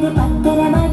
でバッテラマ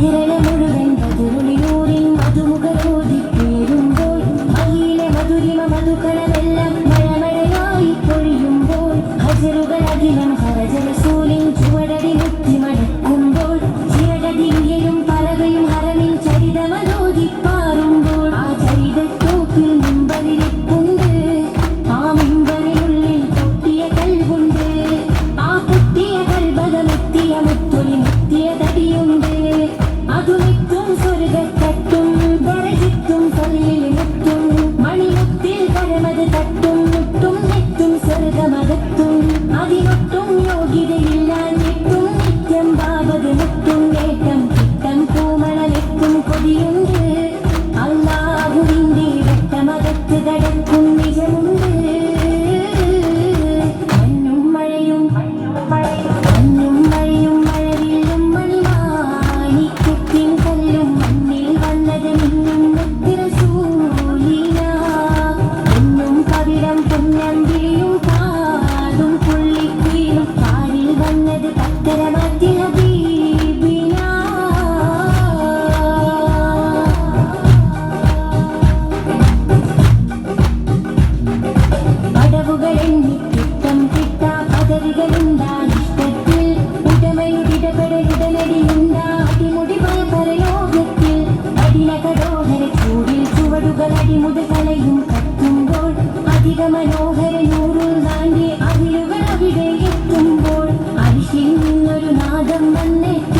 മധുരന മുഴുവൻ മധുരുളിയൂരിൽ മധുമുഖ കോതിക്കേറുമ്പോൾ മയിലെ മധുരിമ മധുക്കളമെല്ലാം മഴമഴയായി പൊഴിയുമ്പോൾ ഹസറുകൾ അഖിലം ഹരജലസൂലിൻ ചുവടടി മുത്തി മടക്കുമ്പോൾ ചിരടതി ഉയരും പലകയും ഹരമിൽ ചരിതമനോദിപ്പാറുമ്പോൾ ആ ചരിതത്തോക്കിൽ മുമ്പതിരിപ്പുണ്ട് ആ മുമ്പതിനുള്ളിൽ പൊട്ടിയ ആ പൊട്ടിയ കൽബകമെത്തിയ മുത്തൊലി അടിമുതലയും കത്തുമ്പോൾ അധിക മനോഹര നൂറും താണ്ടി അകിലുകൾ അവിടെ എത്തുമ്പോൾ അരിശിയിൽ നിന്നൊരു നാദം വന്നെത്തി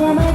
Oh my.